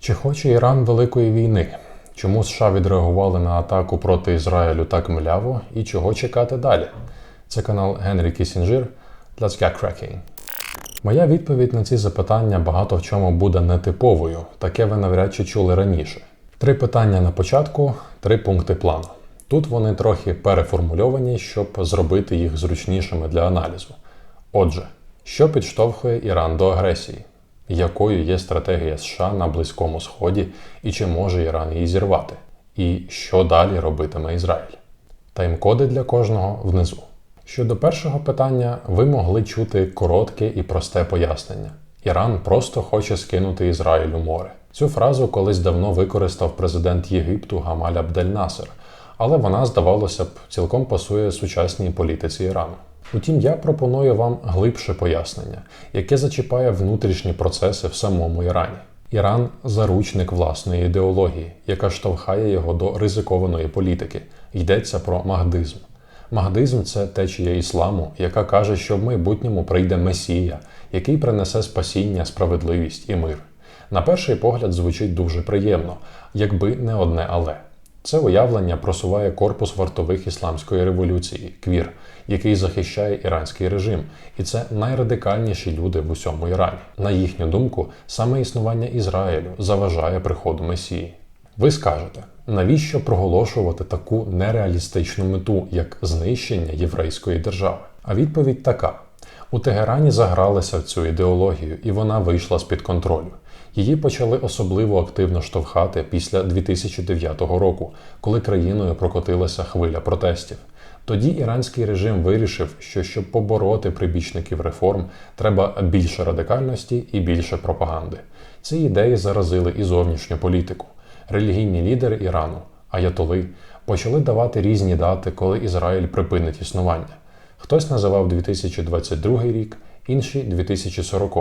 Чи хоче Іран великої війни? Чому США відреагували на атаку проти Ізраїлю так мляво і чого чекати далі? Це канал Генрі Кісінджир. Let's get cracking. Моя відповідь на ці запитання багато в чому буде нетиповою, таке ви навряд чи чули раніше. Три питання на початку, три пункти плану. Тут вони трохи переформульовані, щоб зробити їх зручнішими для аналізу. Отже, що підштовхує Іран до агресії? Якою є стратегія США на Близькому Сході і чи може Іран її зірвати? І що далі робитиме Ізраїль? Таймкоди для кожного внизу. Щодо першого питання, ви могли чути коротке і просте пояснення. Іран просто хоче скинути Ізраїлю море. Цю фразу колись давно використав президент Єгипту Гамаль Абдель-Насер, але вона, здавалося б, цілком пасує сучасній політиці Ірану. Утім, я пропоную вам глибше пояснення, яке зачіпає внутрішні процеси в самому Ірані. Іран заручник власної ідеології, яка штовхає його до ризикованої політики. Йдеться про махдизм. Махдизм це течія ісламу, яка каже, що в майбутньому прийде Месія, який принесе спасіння, справедливість і мир. На перший погляд звучить дуже приємно, якби не одне але. Це уявлення просуває корпус вартових ісламської революції квір, який захищає іранський режим, і це найрадикальніші люди в усьому Ірані. На їхню думку, саме існування Ізраїлю заважає приходу Месії. Ви скажете, навіщо проголошувати таку нереалістичну мету, як знищення єврейської держави? А відповідь така: у Тегерані загралися в цю ідеологію, і вона вийшла з під контролю. Її почали особливо активно штовхати після 2009 року, коли країною прокотилася хвиля протестів. Тоді іранський режим вирішив, що щоб побороти прибічників реформ, треба більше радикальності і більше пропаганди. Ці ідеї заразили і зовнішню політику. Релігійні лідери Ірану, аятоли, почали давати різні дати, коли Ізраїль припинить існування. Хтось називав 2022 рік, інший 2040.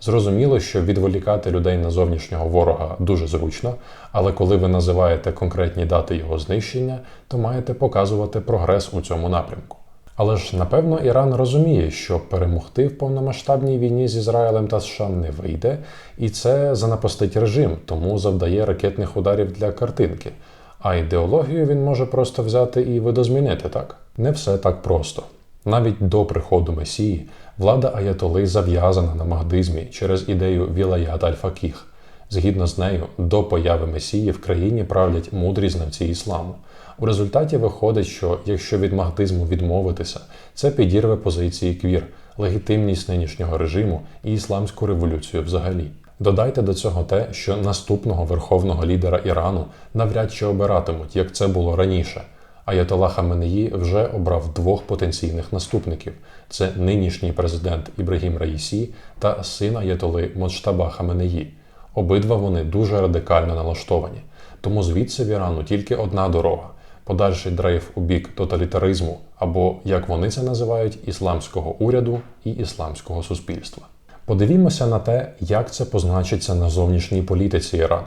Зрозуміло, що відволікати людей на зовнішнього ворога дуже зручно, але коли ви називаєте конкретні дати його знищення, то маєте показувати прогрес у цьому напрямку. Але ж напевно Іран розуміє, що перемогти в повномасштабній війні з Ізраїлем та США не вийде, і це занапастить режим, тому завдає ракетних ударів для картинки. А ідеологію він може просто взяти і видозмінити так. Не все так просто. Навіть до приходу Месії влада Аятоли зав'язана на махдизмі через ідею Вілаят Аль-Факіх. Згідно з нею, до появи Месії в країні правлять мудрі знавці ісламу. У результаті виходить, що якщо від махдизму відмовитися, це підірве позиції квір, легітимність нинішнього режиму і ісламську революцію взагалі. Додайте до цього те, що наступного верховного лідера Ірану навряд чи обиратимуть, як це було раніше. Аятола Хаменеї вже обрав двох потенційних наступників: це нинішній президент Ібрагім Раїсі та син Аятоли Моджтаба Хаменеї. Обидва вони дуже радикально налаштовані. Тому звідси в Ірану тільки одна дорога подальший дрейф у бік тоталітаризму, або, як вони це називають, ісламського уряду і ісламського суспільства. Подивімося на те, як це позначиться на зовнішній політиці Ірану.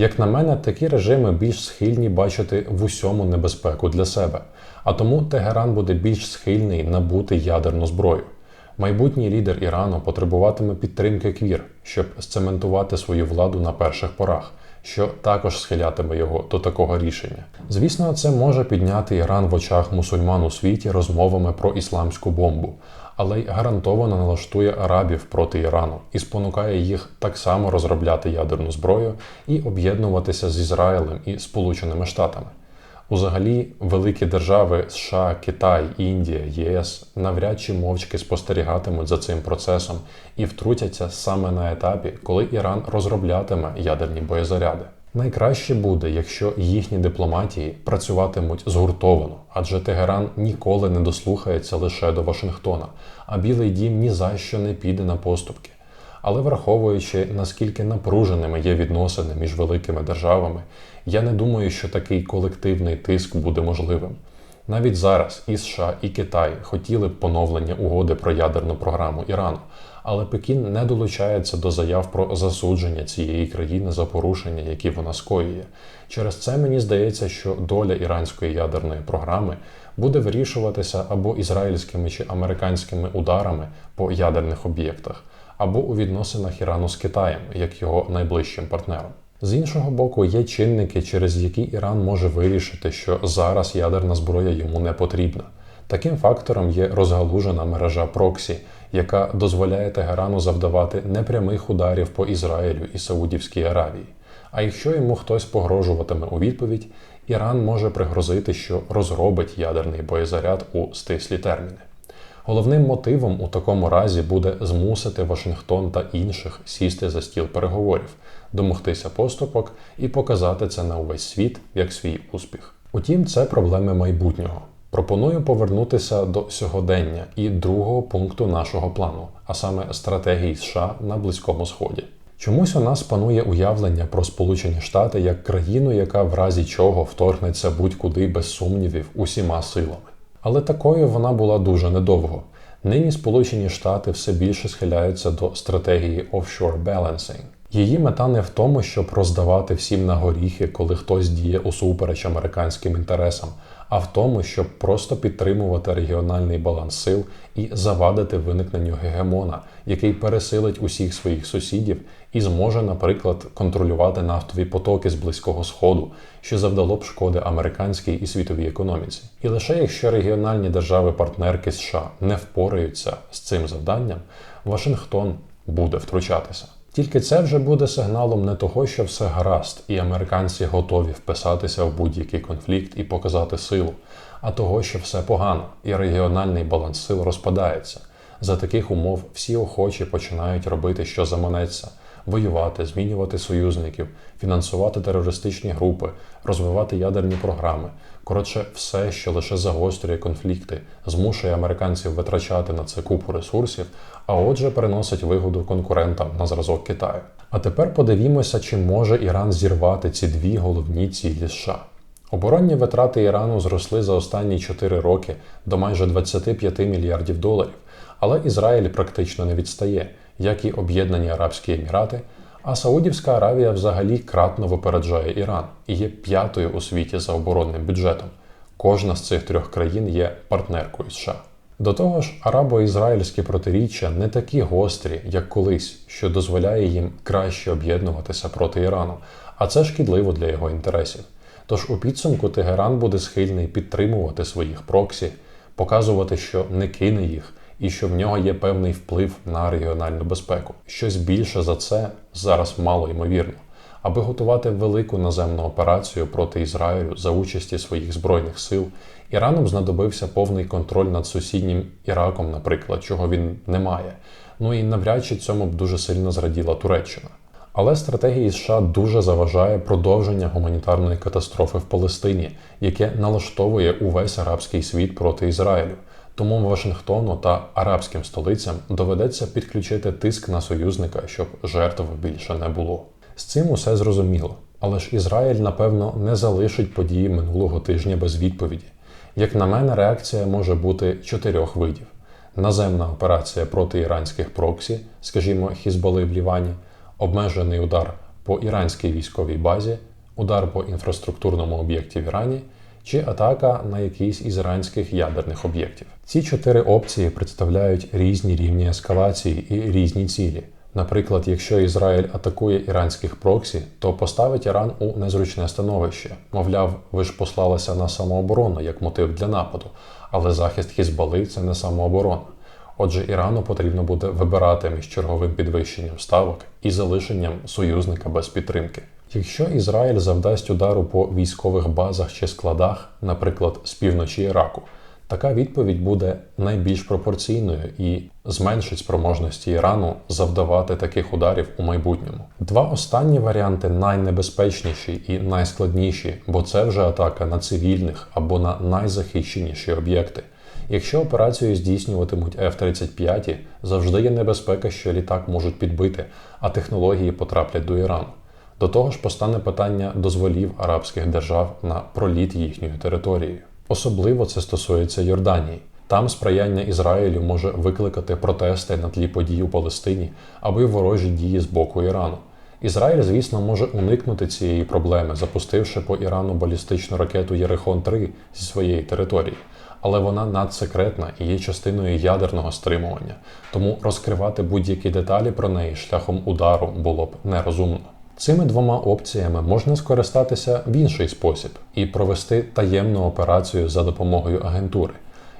Як на мене, такі режими більш схильні бачити в усьому небезпеку для себе, а тому Тегеран буде більш схильний набути ядерну зброю. Майбутній лідер Ірану потребуватиме підтримки квір, щоб сцементувати свою владу на перших порах, що також схилятиме його до такого рішення. Звісно, це може підняти Іран в очах мусульман у світі розмовами про ісламську бомбу, але й гарантовано налаштує арабів проти Ірану і спонукає їх так само розробляти ядерну зброю і об'єднуватися з Ізраїлем і Сполученими Штатами. Узагалі, великі держави США, Китай, Індія, ЄС навряд чи мовчки спостерігатимуть за цим процесом і втрутяться саме на етапі, коли Іран розроблятиме ядерні боєзаряди. Найкраще буде, якщо їхні дипломатії працюватимуть згуртовано, адже Тегеран ніколи не дослухається лише до Вашингтона, а Білий Дім ні за що не піде на поступки. Але враховуючи, наскільки напруженими є відносини між великими державами, я не думаю, що такий колективний тиск буде можливим. Навіть зараз і США, і Китай хотіли б поновлення угоди про ядерну програму Ірану, але Пекін не долучається до заяв про засудження цієї країни за порушення, які вона скоює. Через це мені здається, що доля іранської ядерної програми буде вирішуватися або ізраїльськими чи американськими ударами по ядерних об'єктах або у відносинах Ірану з Китаєм, як його найближчим партнером. З іншого боку, є чинники, через які Іран може вирішити, що зараз ядерна зброя йому не потрібна. Таким фактором є розгалужена мережа Проксі, яка дозволяє Тегерану завдавати непрямих ударів по Ізраїлю і Саудівській Аравії. А якщо йому хтось погрожуватиме у відповідь, Іран може пригрозити, що розробить ядерний боєзаряд у стислі терміни. Головним мотивом у такому разі буде змусити Вашингтон та інших сісти за стіл переговорів, домогтися поступок і показати це на увесь світ як свій успіх. Утім, це проблеми майбутнього. Пропоную повернутися до сьогодення і другого пункту нашого плану, а саме стратегії США на Близькому Сході. Чомусь у нас панує уявлення про Сполучені Штати як країну, яка в разі чого вторгнеться будь-куди без сумнівів усіма силами. Але такою вона була дуже недовго. Нині Сполучені Штати все більше схиляються до стратегії offshore balancing. Її мета не в тому, щоб роздавати всім на горіхи, коли хтось діє усупереч американським інтересам, а в тому, щоб просто підтримувати регіональний баланс сил і завадити виникненню гегемона, який пересилить усіх своїх сусідів і зможе, наприклад, контролювати нафтові потоки з Близького Сходу, що завдало б шкоди американській і світовій економіці. І лише якщо регіональні держави-партнерки США не впораються з цим завданням, Вашингтон буде втручатися. Тільки це вже буде сигналом не того, що все гаразд, і американці готові вписатися в будь-який конфлікт і показати силу, а того, що все погано, і регіональний баланс сил розпадається. За таких умов всі охочі починають робити, що заманеться, воювати, змінювати союзників, фінансувати терористичні групи, розвивати ядерні програми. Коротше, все, що лише загострює конфлікти, змушує американців витрачати на це купу ресурсів, а отже, приносить вигоду конкурентам на зразок Китаю. А тепер подивімося, чи може Іран зірвати ці дві головні цілі США. Оборонні витрати Ірану зросли за останні 4 роки до майже 25 мільярдів доларів, але Ізраїль практично не відстає, як і Об'єднані Арабські Емірати. А Саудівська Аравія взагалі кратно випереджає Іран і є п'ятою у світі за оборонним бюджетом. Кожна з цих трьох країн є партнеркою США. До того ж, арабо-ізраїльські протиріччя не такі гострі, як колись, що дозволяє їм краще об'єднуватися проти Ірану, а це шкідливо для його інтересів. Тож у підсумку Тегеран буде схильний підтримувати своїх проксі, показувати, що не кине їх, і що в нього є певний вплив на регіональну безпеку. Щось більше за це зараз мало ймовірно. Аби готувати велику наземну операцію проти Ізраїлю за участі своїх збройних сил, Іраном знадобився повний контроль над сусіднім Іраком, наприклад, чого він не має. Ну і навряд чи цьому б дуже сильно зраділа Туреччина. Але стратегії США дуже заважає продовження гуманітарної катастрофи в Палестині, яке налаштовує увесь арабський світ проти Ізраїлю. Тому Вашингтону та арабським столицям доведеться підключити тиск на союзника, щоб жертв більше не було. З цим усе зрозуміло. Але ж Ізраїль, напевно, не залишить події минулого тижня без відповіді. Як на мене, реакція може бути чотирьох видів: наземна операція проти іранських проксі, скажімо, Хізболи в Лівані, обмежений удар по іранській військовій базі, удар по інфраструктурному об'єкті в Ірані чи атака на якийсь із іранських ядерних об'єктів. Ці чотири опції представляють різні рівні ескалації і різні цілі. Наприклад, якщо Ізраїль атакує іранських проксі, то поставить Іран у незручне становище. Мовляв, ви ж послалися на самооборону як мотив для нападу, але захист Хізбали це не самооборона. Отже, Ірану потрібно буде вибирати між черговим підвищенням ставок і залишенням союзника без підтримки. Якщо Ізраїль завдасть удару по військових базах чи складах, наприклад, з півночі Іраку, така відповідь буде найбільш пропорційною і зменшить спроможності Ірану завдавати таких ударів у майбутньому. Два останні варіанти найнебезпечніші і найскладніші, бо це вже атака на цивільних або на найзахищеніші об'єкти. Якщо операцію здійснюватимуть F-35, завжди є небезпека, що літак можуть підбити, а технології потраплять до Ірану. До того ж постане питання дозволів арабських держав на проліт їхньою територією. Особливо це стосується Йорданії. Там сприяння Ізраїлю може викликати протести на тлі подій у Палестині або й ворожі дії з боку Ірану. Ізраїль, звісно, може уникнути цієї проблеми, запустивши по Ірану балістичну ракету Єрехон 3 зі своєї території. але вона надсекретна і є частиною ядерного стримування, тому розкривати будь-які деталі про неї шляхом удару було б нерозумно. Цими двома опціями можна скористатися в інший спосіб і провести таємну операцію за допомогою агентури.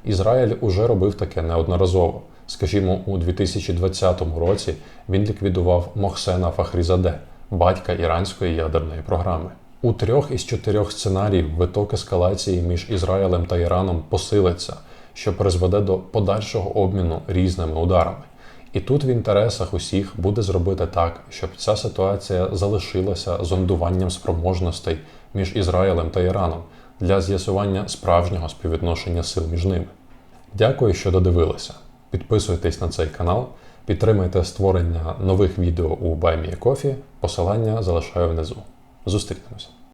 Ізраїль уже робив таке неодноразово. Скажімо, у 2020 році він ліквідував Мохсена Фахрізаде, батька іранської ядерної програми. У трьох із чотирьох сценаріїв виток ескалації між Ізраїлем та Іраном посилиться, що призведе до подальшого обміну різними ударами. І тут в інтересах усіх буде зробити так, щоб ця ситуація залишилася зондуванням спроможностей між Ізраїлем та Іраном для з'ясування справжнього співвідношення сил між ними. Дякую, що додивилися. Підписуйтесь на цей канал, підтримайте створення нових відео у BuyMeACoffee, посилання залишаю внизу. Зустрінемося.